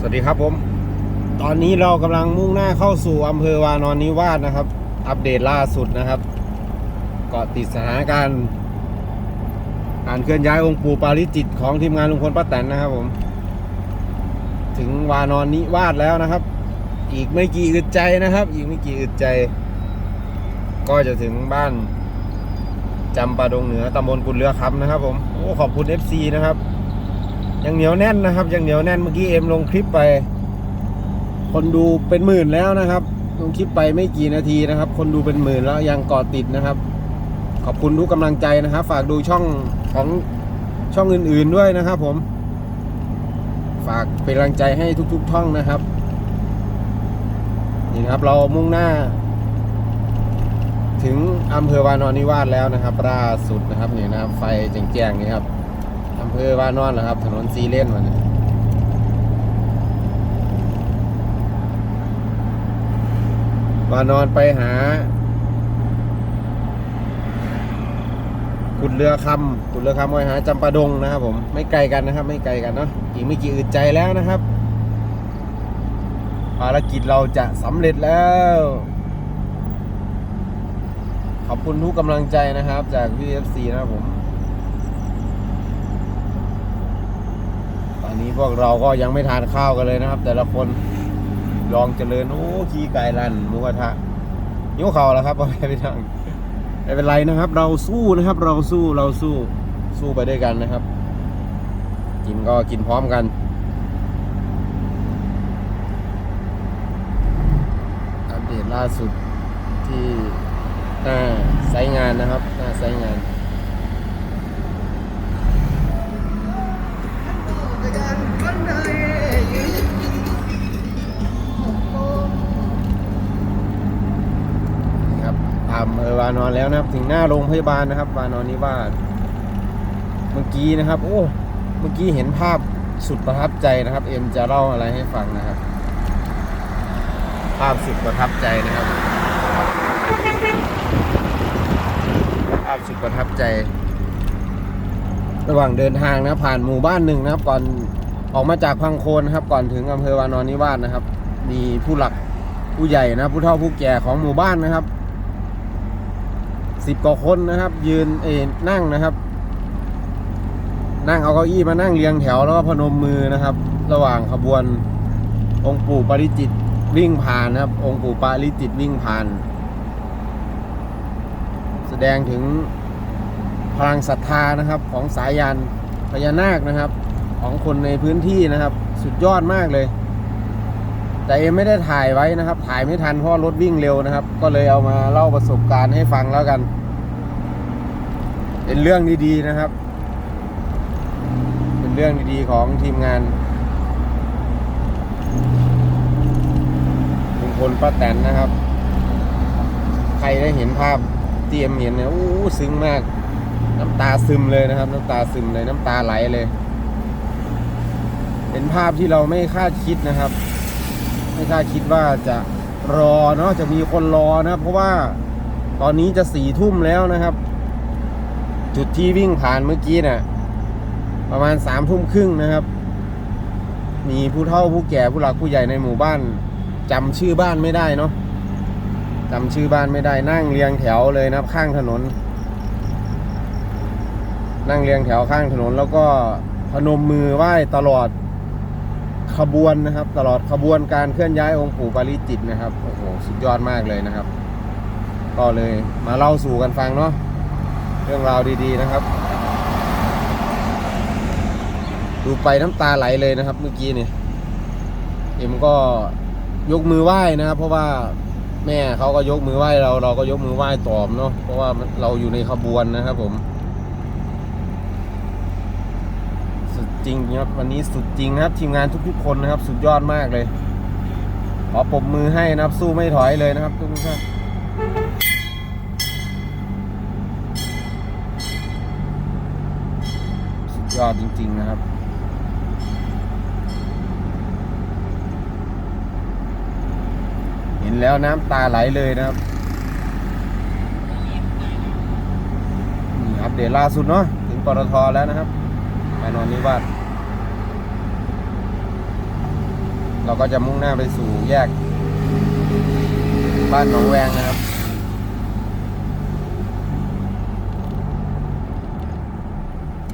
สวัสดีครับผม ตอนนี้เรากำลังมุ่งหน้าเข้าสู่อำเภอวานอนนิวาสนะครับ อัปเดตล่าสุดนะครับเกาะติดสถานการณ์การเคลื่อนย้ายองค์ปู่ปาริจิตของทีมงานลุงพลป้าแตนนะครับผม ถึงวานอนนิวาสแล้วนะครับ อีกไม่กี่อึดใจนะครับ อีกไม่กี่อึดใจ ก็จะถึงบ้านจำปาดงเหนือตำบลกุดเรือคำนะครับ ผมโอ้ขอบคุณ FC นะครับ ยังเหนียวแน่นนะครับ ยังเหนียวแน่นเมื่อกี้เอ็มลงคลิปไป คนดูเป็นหมื่นแล้วนะครับ ลงคลิปไปไม่กี่นาทีนะครับ คนดูเป็นหมื่นแล้วยังเกาะติดนะครับ ขอบคุณทุกกำลังใจนะครับ ฝากดูช่องของช่องอื่น ๆด้วยนะครับ ผม ฝากเป็นกำลังใจให้ทุกๆช่องนะครับนี่นะครับ เรามุ่งหน้า ถึงอำเภอวานอนนิวาสแล้วนะครับล่าสุดนะครับนี่นะครับไฟแจ้งๆนี่ครับ อำเภอว่านอนเหรอครับ ถนนซีเลนมันยว่านอนไปหากุดเรือคำกุดเรือคำไปหาจำปาดงนะครับ ผมไม่ไกลกันนะครับ ไม่ไกลกันเนาะอีกไม่กี่อึดใจแล้วนะครับภารกิจเราจะสำเร็จแล้ว ขอบคุณทุกกำลังใจนะครับ จาก VFC นะครับผม ตอนนี้ พวกเราก็ยังไม่ทานข้าวกันเลยนะครับ แต่ละคนลองเจริญโอ้ขี้ไก่ลันหมูกระทะนิ้วเข่าแล้วครับไม่ไปทางไม่เป็นไรนะครับ เราสู้นะครับ เราสู้เราสู้สู้ไปด้วยกันนะครับ กินก็กินพร้อมกันอัปเดตล่าสุดที่หน้าไซงานนะครับหน้าไซงาน ครับอำเภอวานอนแล้วนะครับ ถึงหน้าโรงพยาบาลนะครับ วานอนนิวาสเมื่อกี้นะครับ โอ้เมื่อกี้เห็นภาพสุดประทับใจนะครับ เอ็มจะเล่าอะไรให้ฟังนะครับ ภาพสุดประทับใจนะครับ ภาพสุดประทับใจ ระหว่างเดินทางนะผ่านหมู่บ้านหนึ่งนะครับก่อน ออกมาจากพังโคนนะครับ ก่อนถึงอำเภอวานอนนิวาสนะครับ มีผู้หลักผู้ใหญ่นะผู้เฒ่าผู้แก่ของหมู่บ้านนะครับสิบกว่าคนนะครับ ยืนเออนั่งนะครับ นั่งเอาเก้าอี้มานั่งเรียงแถวแล้วก็พนมมือนะครับ ระหว่างขบวน องค์ปู่ปาริจิตวิ่งผ่านนะครับ องค์ปู่ปาริจิตวิ่งผ่าน แสดงถึงพลังศรัทธานะครับของสายยานพญานาคนะครับ ของคนในพื้นที่นะครับ สุดยอดมากเลย แต่เอ็มไม่ได้ถ่ายไว้นะครับ ถ่ายไม่ทันเพราะรถวิ่งเร็วนะครับ ก็เลยเอามาเล่าประสบการณ์ให้ฟังแล้วกัน เป็นเรื่องดีๆนะครับ เป็นเรื่องดีๆของทีมงานลุงพลป้าแตนนะครับ ใครได้เห็นภาพเตรียมเห็นเนี่ยอู้ซึ้งมาก น้ำตาซึมเลยนะครับ น้ำตาซึมเลยน้ำตาไหลเลย เป็นภาพที่เราไม่คาดคิดนะครับ ไม่คาดคิดว่าจะรอเนาะจะมีคนรอนะครับเพราะว่าตอนนี้จะสี่ทุ่มแล้วนะครับ จุดที่วิ่งผ่านเมื่อกี้น่ะ ประมาณสามทุ่มครึ่งนะครับ มีผู้เฒ่าผู้แก่ผู้หลักผู้ใหญ่ในหมู่บ้านจำชื่อบ้านไม่ได้เนาะจำชื่อบ้านไม่ได้นั่งเรียงแถวเลยนะครับ ข้างถนน นั่งเรียงแถวข้างถนนแล้วก็พนมมือไหว้ตลอด ขบวนนะครับ ตลอดขบวนการเคลื่อนย้ายองค์ปู่ปาริจิตนะครับโอ้โหสุดยอดมากเลยนะครับ ก็เลยมาเล่าสู่กันฟังเนาะเรื่องราวดีๆนะครับ ดูไปน้ำตาไหลเลยนะครับ เมื่อกี้เนี่ยเอ็มก็ยกมือไหว้นะครับ เพราะว่าแม่เขาก็ยกมือไหว้เราเราก็ยกมือไหว้ตอบเนาะเพราะว่าเราอยู่ในขบวนนะครับ ผม สุด จริงครับวันนี้สุดจริงนะครับ ทีมงานทุกๆคนนะครับ สุดยอดมากเลย ขอปรบมือให้นะครับ สู้ไม่ถอยเลยนะครับทุกท่านสุดยอดจริง ๆนะครับเห็นแล้วน้ำตาไหลเลยนะครับอัปเดตล่าสุดเนาะถึงปตทแล้วนะครับ ไปนอนนิวาสเราก็จะมุ่งหน้าไปสู่แยก บ้านหนองแวงนะครับ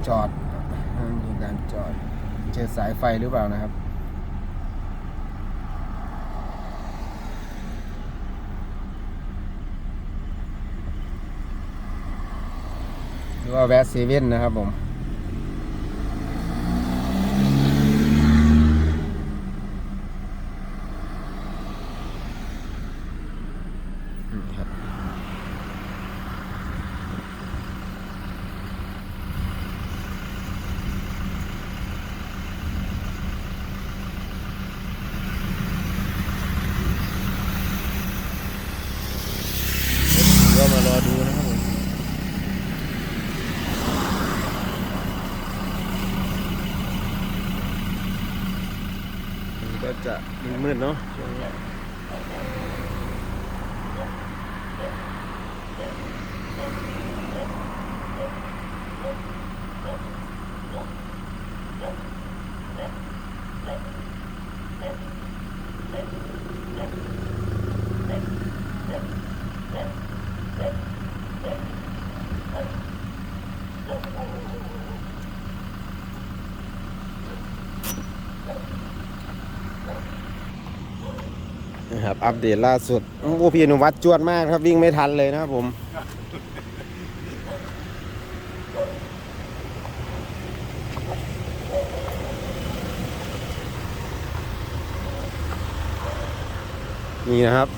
จอดมีการจอดเจอสายไฟหรือเปล่านะครับหรือว่าแวะเซเว่นนะครับผม อืมครับ ก็มารอดูนะครับผมมันก็จะ มืดๆเนาะช่วงนี้นะ ครับอัปเดตล่าสุดโอ้พี่อนุวัฒน์จวดมากครับวิ่งไม่ทันเลยนะครับผมนี่นะครับ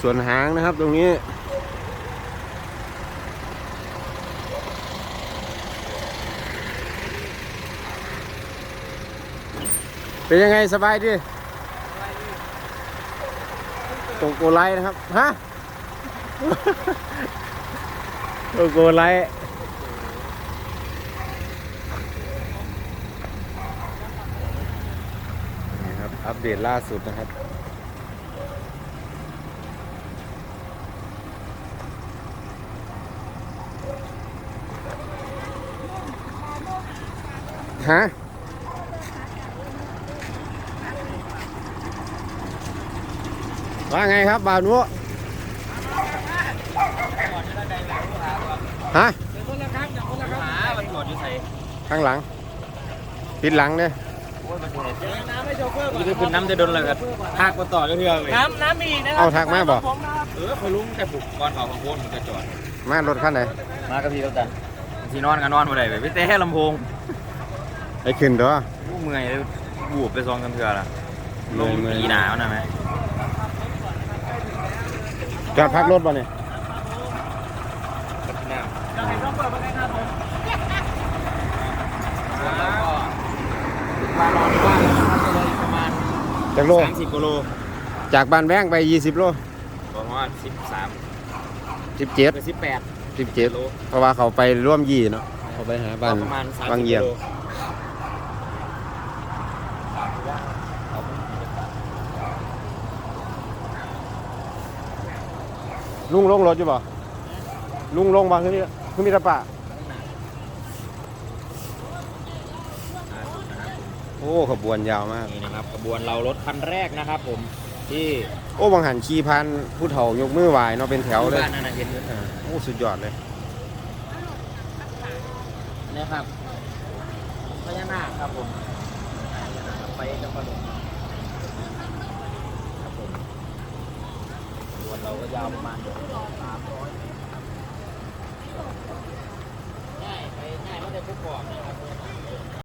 ส่วนหางนะครับตรงนี้ เป็นยังไงสบายดี ตรงโกไลนะครับ ฮะตรงโกไลนี่ครับ อัปเดตล่าสุดนะครับฮะ ว่าไงครับบ่าวนุฮะมันหมดอยู่ใส่ข้างหลัง ปิดหลังเนี่ยน้ำไม่โชเฟอร์นี่คือน้ำจะโดนอะไรกันทากมาต่อเรื่อยๆเลยน้ำน้ำมีนะครัเอาทักมาบ่เออคอยลุงแต่ปลุกก่อนเขาของโคนมันจะจอด มารถคันไหน มากับพี่แล้วกันที่นอนกันนอนมาได้ไปพี่เต้ลำโพงไอ้ขึ้นเด้อลูกเมื่อยแล้วบูบไปซองกันเถื่อละลงเมื่อยๆปีหนาวนะไหม จอดพักรถบ่เนี่ยบ้านนอนที่บ้านประมาณจากโล สามสิบกิโลจากบ้านแว้งไป 20 โล ประมาณสิบสาม17 ไปสิบแปด17เพราะว่าเขาไปร่วมยี่เนาะเขาไปหาบ้านประมาณสามบางสิบเยี่ยมกิโล ลุงลงรถอยู่บ่ลุงลงบ่คือมีคือมีตะปะโอ้ขบวนยาวมาก นี่นะครับขบวนเรารถคันแรกนะครับ ผมที่โอ้บางหันขี่พันผู้เฒ่ายกมือไหวเนาะเป็นแถวเลยบ้านนั่นนะเห็นอยู่อ่าโอ้สุดยอดเลยนี่ครับพญานาคครับผมไปจังหวัด เราก็ยาวประมาณสามร้อยง่ายไปง่ไม่ได้ผู้กอบ